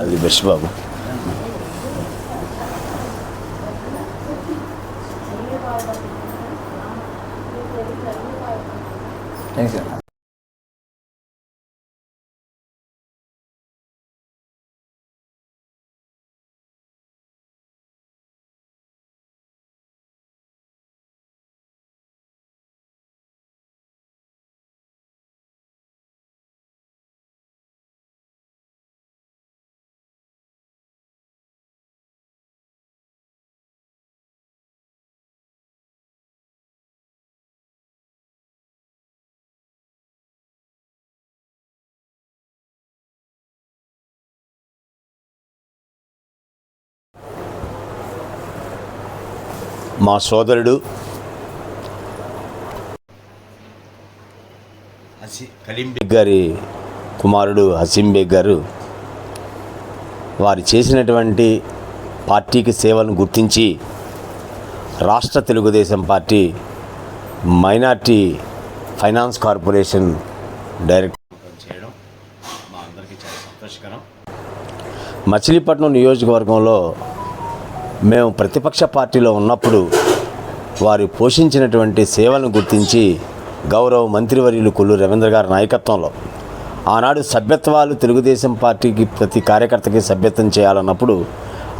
అది బెస్ట్ బాబు. Thanks sir మా సోదరుడు కలీం బేగ్ గారి కుమారుడు హసీం బేగ్ గారు వారు చేసినటువంటి పార్టీకి సేవలను గుర్తించి రాష్ట్ర Telugu Desam party minority finance corporation director చేయడం మా అందరికీ చాలా సంతోషకరం. మచిలీపట్నం నియోజకవర్గంలో మేము ప్రతిపక్ష పార్టీలో ఉన్నప్పుడు వారు పోషించినటువంటి సేవలను గుర్తించి గౌరవ మంత్రివర్యులు కొల్లు రవీంద్ర గారి నాయకత్వంలో ఆనాడు సభ్యత్వాలు తెలుగుదేశం పార్టీకి ప్రతి కార్యకర్తకి సభ్యత్వం చేయాలన్నప్పుడు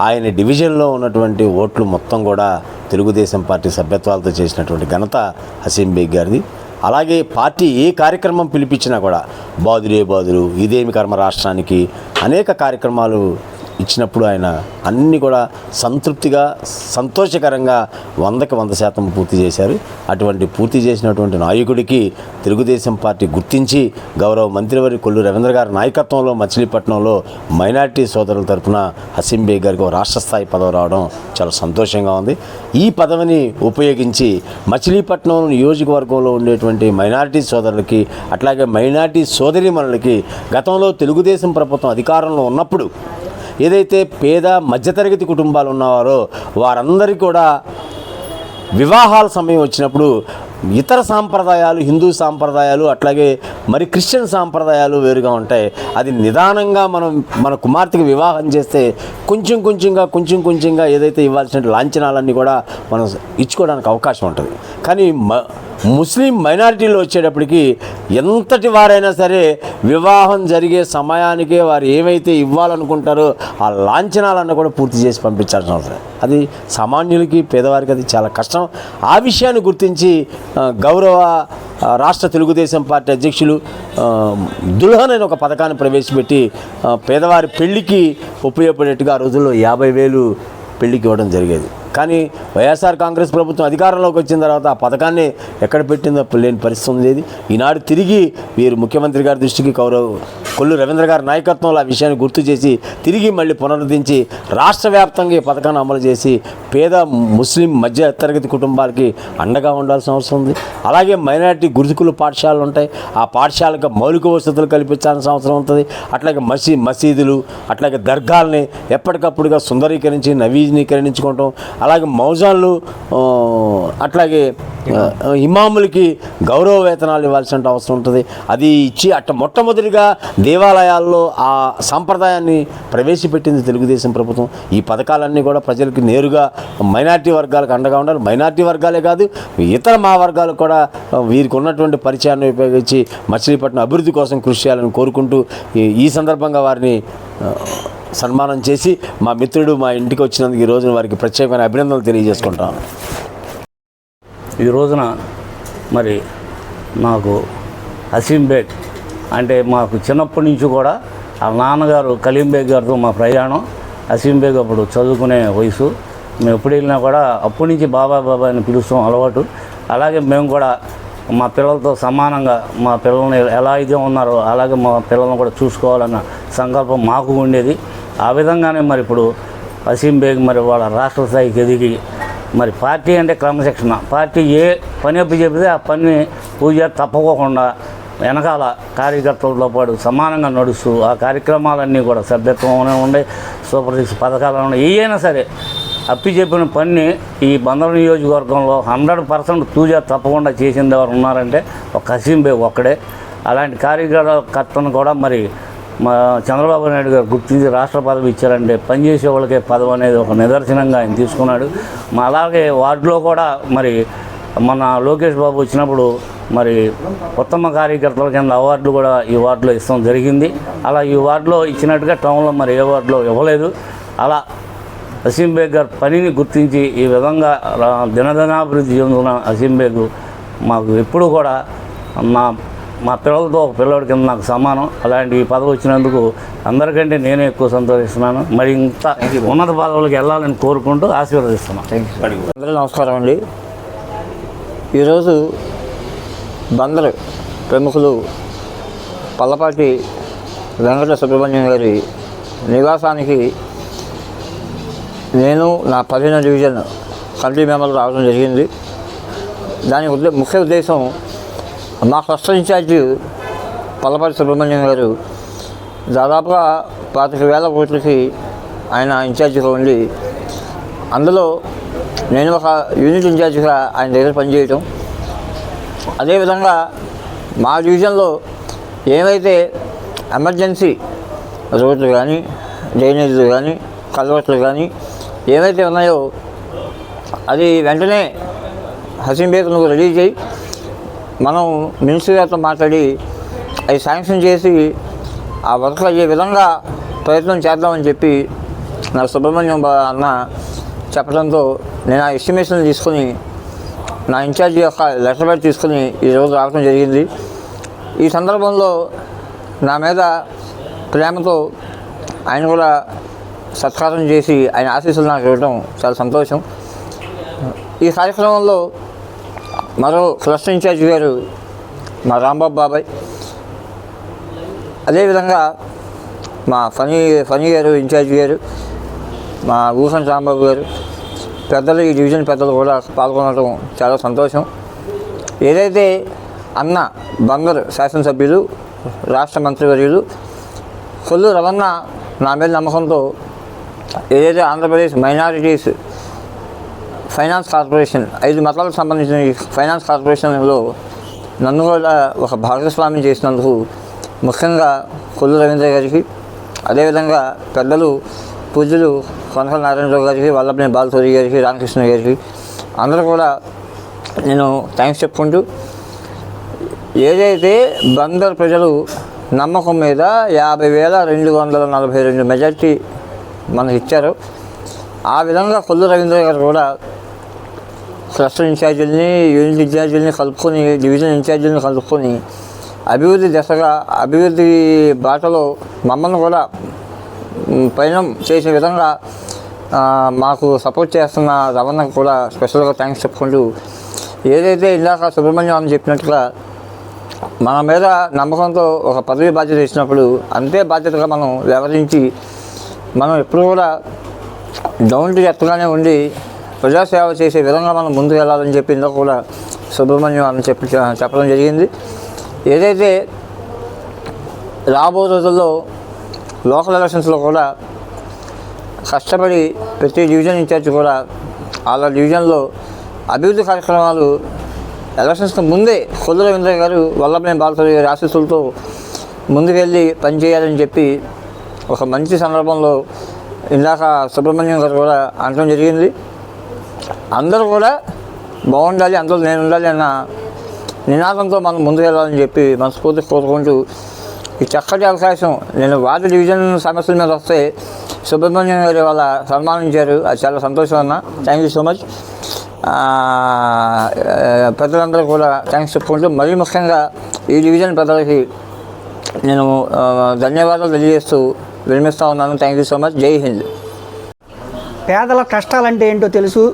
ఆయన డివిజన్లో ఉన్నటువంటి ఓట్లు మొత్తం కూడా తెలుగుదేశం పార్టీ సభ్యత్వాలతో చేసినటువంటి ఘనత హసీం బేగ్ గారిది. అలాగే పార్టీ ఏ కార్యక్రమం పిలిపించినా కూడా బాదులే బాదులు ఇదేమి కర్మ రాష్ట్రానికి అనేక కార్యక్రమాలు ఇచ్చినప్పుడు ఆయన అన్నీ కూడా సంతృప్తిగా సంతోషకరంగా వందకి వంద శాతం పూర్తి చేశారు. అటువంటి పూర్తి చేసినటువంటి నాయకుడికి తెలుగుదేశం పార్టీ గుర్తించి గౌరవ మంత్రివారి కొల్లు రవీంద్ర గారి నాయకత్వంలో మచిలీపట్నంలో మైనార్టీ సోదరుల తరపున హసీం గారికి రాష్ట్ర స్థాయి పదవి రావడం చాలా సంతోషంగా ఉంది. ఈ పదవిని ఉపయోగించి మచిలీపట్నం నియోజకవర్గంలో ఉండేటువంటి మైనారిటీ సోదరులకి అట్లాగే మైనారిటీ సోదరిమణులకి గతంలో తెలుగుదేశం ప్రభుత్వం అధికారంలో ఉన్నప్పుడు ఏదైతే పేద మధ్యతరగతి కుటుంబాలు ఉన్నవారో వారందరికీ కూడా వివాహాల సమయం వచ్చినప్పుడు ఇతర సాంప్రదాయాలు హిందూ సాంప్రదాయాలు అట్లాగే మరి క్రిస్టియన్ సాంప్రదాయాలు వేరుగా ఉంటాయి. అది నిదానంగా మనం మన కుమార్తెకి వివాహం చేస్తే కొంచెం కొంచెంగా కొంచెం కొంచెంగా ఏదైతే ఇవ్వాల్సిన లాంఛనాలన్నీ కూడా మనం ఇచ్చుకోవడానికి అవకాశం ఉంటుంది. కానీ మ ముస్లిం మైనారిటీలో వచ్చేటప్పటికి ఎంతటి వారైనా సరే వివాహం జరిగే సమయానికే వారు ఏమైతే ఇవ్వాలనుకుంటారో ఆ లాంఛనాలన్న కూడా పూర్తి చేసి పంపించాల్సిన అవసరం. అది సామాన్యులకి పేదవారికి అది చాలా కష్టం. ఆ విషయాన్ని గుర్తించి గౌరవ రాష్ట్ర తెలుగుదేశం పార్టీ అధ్యక్షులు దుల్హన్ అనే ఒక పథకాన్ని ప్రవేశపెట్టి పేదవారి పెళ్ళికి ఉపయోగపడేట్టుగా ఆ రోజుల్లో యాభై వేలు పెళ్ళికి ఇవ్వడం జరిగేది. కానీ వైఎస్ఆర్ కాంగ్రెస్ ప్రభుత్వం అధికారంలోకి వచ్చిన తర్వాత ఆ పథకాన్ని ఎక్కడ పెట్టిందో లేని పరిస్థితి ఉంది ఈనాడు తిరిగి వీరు ముఖ్యమంత్రి గారి దృష్టికి కౌరవ కొల్లు రవీంద్ర గారి నాయకత్వంలో ఆ విషయాన్ని గుర్తు చేసి తిరిగి మళ్ళీ పునరుద్ధరించి రాష్ట్ర వ్యాప్తంగా ఈ పథకాన్ని అమలు చేసి పేద ముస్లిం మధ్య తరగతి కుటుంబాలకి అండగా ఉండాల్సిన అవసరం ఉంది. అలాగే మైనారిటీ గురుకుల పాఠశాలలు ఉంటాయి. ఆ పాఠశాలకు మౌలిక వసతులు కల్పించాల్సిన అవసరం ఉంటుంది. అట్లాగే మసీ మసీదులు అట్లాగే దర్గాల్ని ఎప్పటికప్పుడుగా సుందరీకరించి నవీకరించుకోవటం అలాగే మౌజాన్లు అట్లాగే ఇమాములకి గౌరవ వేతనాలు ఇవ్వాల్సిన అవసరం ఉంటుంది. అది ఇచ్చి అట్ట మొట్టమొదటిగా దేవాలయాల్లో ఆ సాంప్రదాయాన్ని ప్రవేశపెట్టింది తెలుగుదేశం ప్రభుత్వం. ఈ పథకాలన్నీ కూడా ప్రజలకు నేరుగా మైనార్టీ వర్గాలకు అండగా ఉండాలి. మైనార్టీ వర్గాలే కాదు ఇతర మా వర్గాలు కూడా వీరికి ఉన్నటువంటి పరిచయాన్ని ఉపయోగించి మచిలీపట్నం అభివృద్ధి కోసం కృషి చేయాలని కోరుకుంటూ ఈ- సందర్భంగా వారిని సన్మానం చేసి మా మిత్రుడు మా ఇంటికి వచ్చినందుకు ఈ రోజున వారికి ప్రత్యేకమైన అభినందనలు తెలియజేసుకుంటాం ఈ రోజున మరి నాకు అసీంబేట్ అంటే మాకు చిన్నప్పటి నుంచి కూడా ఆ నాన్నగారు కలీంబేగ్ గారితో మా ప్రయాణం. అసీంబేగ్ అప్పుడు చదువుకునే వయసు. మేము ఎప్పుడు వెళ్ళినా కూడా అప్పటి నుంచి బాబా బాబా అని పిలుస్తాం అలవాటు. అలాగే మేము కూడా మా పిల్లలతో సమానంగా మా పిల్లల్ని ఎలా అయితే ఉన్నారో అలాగే మా పిల్లల్ని కూడా చూసుకోవాలన్న సంకల్పం మాకు ఉండేది. ఆ విధంగానే మరి ఇప్పుడు హసీం బేగ్ మరి వాళ్ళ రాష్ట్ర స్థాయికి ఎదిగి మరి పార్టీ అంటే క్రమశిక్షణ. పార్టీ ఏ పని అప్పు చెబితే ఆ పని పూజ తప్పకోకుండా వెనకాల కార్యకర్తలతో పాటు సమానంగా నడుస్తూ ఆ కార్యక్రమాలన్నీ కూడా సభ్యత్వంలోనే ఉండే సూపర్ సిక్స్ పథకాలు ఉన్నాయి ఏవైనా సరే అప్పి చెప్పిన పని ఈ బందర నియోజకవర్గంలో హండ్రెడ్ పర్సెంట్ తూజా తప్పకుండా చేసింది ఎవరు ఉన్నారంటే ఒక కసింబే ఒక్కడే. అలాంటి కార్యకర్తను కూడా మరి మా చంద్రబాబు నాయుడు గారు గుర్తించి రాష్ట్ర పదవి ఇచ్చారంటే పనిచేసే వాళ్ళకే పదవి అనేది ఒక నిదర్శనంగా ఆయన తీసుకున్నాడు. మా అలాగే వార్డులో కూడా మరి మన లోకేష్ బాబు వచ్చినప్పుడు మరి ఉత్తమ కార్యకర్తల కింద అవార్డులు కూడా ఈ వార్డులో ఇస్తాం జరిగింది. అలా ఈ వార్డులో ఇచ్చినట్టుగా టౌన్లో మరి ఏ వార్డులో ఇవ్వలేదు. అలా అసీం బేగ్ గారి పనిని గుర్తించి ఈ విధంగా దినదినాభివృద్ధి చెందుతున్న అసీం బేగ్ మాకు ఎప్పుడు కూడా మా మా పిల్లలతో ఒక పిల్లడి కింద నాకు సమానం. అలాంటి ఈ పదవి వచ్చినందుకు అందరికంటే నేనే ఎక్కువ సంతోషిస్తున్నాను. మరి ఇంత ఉన్నత పదవులకు వెళ్ళాలని కోరుకుంటూ ఆశీర్వదిస్తున్నాను. అందరూ నమస్కారం అండి. ఈరోజు బందర్ ప్రముఖులు పల్లపాటి వెంకట సుబ్రహ్మణ్యం గారి నివాసానికి నేను నా పదిహేను డివిజన్ కమిటీ మెంబర్లు రావడం జరిగింది. దాని ఉద్దే ముఖ్య ఉద్దేశం మా ఫస్ట్ ఇన్ఛార్జి పల్లపాటి సుబ్రహ్మణ్యం గారు దాదాపుగా పాతిక వేల కోట్లకి ఆయన ఇన్ఛార్జిగా ఉండి అందులో నేను ఒక యూనిట్ ఇన్ఛార్జిగా ఆయన దగ్గర పనిచేయటం. అదేవిధంగా మా డివిజన్లో ఏవైతే ఎమర్జెన్సీ రోడ్లు కానీ డ్రైనేజీలు కానీ కలవట్లు కానీ ఏవైతే ఉన్నాయో అది వెంటనే హసీం నువ్వు రెడీ చేయి. మనం మినిస్టర్ గారితో మాట్లాడి అవి శాంక్షన్ చేసి ఆ వర్క్ అయ్యే విధంగా ప్రయత్నం చేద్దామని చెప్పి నా సుబ్రహ్మణ్యం అన్న చెప్పడంతో నేను ఆ ఎస్టిమేషన్ తీసుకొని నా ఇన్ఛార్జి యొక్క లెటర్ బెడ్ తీసుకుని ఈరోజు రావడం జరిగింది. ఈ సందర్భంలో నా మీద ప్రేమతో ఆయన కూడా సత్కారం చేసి ఆయన ఆశీస్సులు నాకు ఇవ్వడం చాలా సంతోషం. ఈ కార్యక్రమంలో మరో క్లస్టర్ ఇన్ఛార్జి గారు మా రాంబాబు బాబాయ్. అదేవిధంగా మా ఫనీ ఫనీ గారు ఇన్ఛార్జి గారు మా ఊసన్ రాంబాబు గారు పెద్దలు ఈ డివిజన్ పెద్దలు కూడా పాల్గొనడం చాలా సంతోషం. ఏదైతే అన్న బందరు శాసనసభ్యులు రాష్ట్ర మంత్రివర్యులు కొల్లు రవణ నా మీద నమ్మకంతో ఏదైతే ఆంధ్రప్రదేశ్ మైనారిటీస్ ఫైనాన్స్ కార్పొరేషన్ ఐదు మతాలకు సంబంధించిన ఫైనాన్స్ కార్పొరేషన్లో నన్ను కూడా ఒక భాగస్వామ్యం చేసినందుకు ముఖ్యంగా కొల్లు రవీంద్ర గారికి అదేవిధంగా పెద్దలు పూజలు కొనకల నారాయణరావు గారికి వల్లభనేని బాలతోరి గారికి రామకృష్ణ గారికి అందరూ కూడా నేను థ్యాంక్స్ చెప్పుకుంటూ ఏదైతే బందర్ ప్రజలు నమ్మకం మీద యాభై వేల రెండు వందల నలభై రెండు మెజార్టీ మనకు ఇచ్చారు ఆ విధంగా కొల్లు రవీంద్ర గారు కూడా క్లస్టర్ ఇన్ఛార్జీలని యూనిట్ ఇన్ఛార్జీలని కలుపుకొని డివిజన్ ఇన్ఛార్జీలను కలుపుకొని అభివృద్ధి దశగా అభివృద్ధి బాటలో మమ్మల్ని కూడా ప్రయాణం చేసే విధంగా మాకు సపోర్ట్ చేస్తున్న రమణకు కూడా స్పెషల్గా థ్యాంక్స్ చెప్పుకుంటూ ఏదైతే ఇందాక సుబ్రహ్మణ్యం అని చెప్పినట్టుగా మన మీద నమ్మకంతో ఒక పదవి బాధ్యత ఇచ్చినప్పుడు అంతే బాధ్యతగా మనం వ్యవహరించి మనం ఎప్పుడు కూడా డౌన్ టు ఎత్తగానే ఉండి ప్రజాసేవ చేసే విధంగా మనం ముందుకు వెళ్ళాలని చెప్పి ఇందులో కూడా సుబ్రహ్మణ్యం అని చెప్పి చెప్పడం జరిగింది. ఏదైతే రాబో రోజుల్లో లోకల్ ఎలక్షన్స్లో కూడా కష్టపడి ప్రతి డివిజన్ ఇన్ఛార్జ్ కూడా వాళ్ళ డివిజన్లో అభివృద్ధి కార్యక్రమాలు ఎలక్షన్స్కి ముందే కొల్లు రవీంద్ర గారు వల్లభనే బాలసరి గారి ఆశీస్సులతో ముందుకెళ్ళి పనిచేయాలని చెప్పి ఒక మంచి సందర్భంలో ఇందాక సుబ్రహ్మణ్యం గారు కూడా అనడం జరిగింది. అందరూ కూడా బాగుండాలి అందరూ నేను ఉండాలి అన్న నినాదంతో మనం ముందుకు వెళ్ళాలని చెప్పి మనస్ఫూర్తి కోరుకుంటూ ఈ చక్కటి అవకాశం నేను వార్డు డివిజన్ సమస్యల మీద వస్తే సుబ్రహ్మణ్యం గారు వాళ్ళ సన్మానించారు. అది చాలా సంతోషం అన్న. థ్యాంక్ యూ సో మచ్ పెద్దలందరూ కూడా థ్యాంక్స్ చెప్పుకుంటూ మరీ ముఖ్యంగా ఈ డివిజన్ పెద్దలకి నేను ధన్యవాదాలు తెలియజేస్తూ విరమిస్తూ ఉన్నాను. థ్యాంక్ యూ సో మచ్ జై హింద్. పేదల కష్టాలంటే ఏంటో తెలుసు.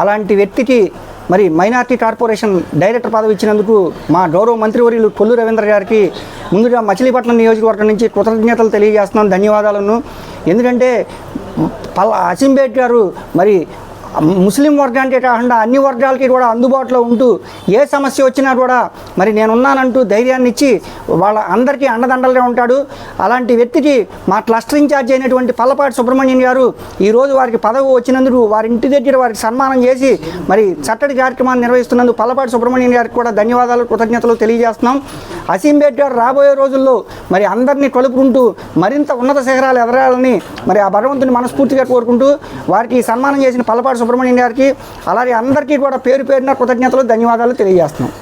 అలాంటి వ్యక్తికి మరి మైనార్టీ కార్పొరేషన్ డైరెక్టర్ పదవి ఇచ్చినందుకు మా గౌరవ మంత్రివర్యులు కొల్లు రవీంద్ర గారికి ముందుగా మచిలీపట్నం నియోజకవర్గం నుంచి కృతజ్ఞతలు తెలియజేస్తున్నాను ధన్యవాదాలను ఎందుకంటే పల్ అసింబేట్ గారు మరి ముస్లిం వర్గానికే కాకుండా అన్ని వర్గాలకి కూడా అందుబాటులో ఉంటూ ఏ సమస్య వచ్చినా కూడా మరి నేనున్నానంటూ ధైర్యాన్ని ఇచ్చి వాళ్ళ అందరికీ అండదండలుగా ఉంటాడు. అలాంటి వ్యక్తికి మా క్లస్టర్ ఇన్ఛార్జ్ అయినటువంటి పల్లపాటి సుబ్రహ్మణ్యం గారు ఈరోజు వారికి పదవి వచ్చినందుకు వారి ఇంటి దగ్గర వారికి సన్మానం చేసి మరి చట్టడి కార్యక్రమాన్ని నిర్వహిస్తున్నందుకు పల్లపాటి సుబ్రహ్మణ్యం గారికి కూడా ధన్యవాదాలు కృతజ్ఞతలు తెలియజేస్తున్నాం. అసీంబేట్ గారు రాబోయే రోజుల్లో మరి అందరినీ కలుపుకుంటూ మరింత ఉన్నత శిఖరాలు ఎదరాలని మరి ఆ భగవంతుని మనస్ఫూర్తిగా కోరుకుంటూ వారికి ఈ సన్మానం చేసిన పల్లపాటి సుబ్రహ్మణ్యం గారికి అలాగే అందరికీ కూడా పేరు పేరున కృతజ్ఞతలు ధన్యవాదాలు తెలియజేస్తున్నాం.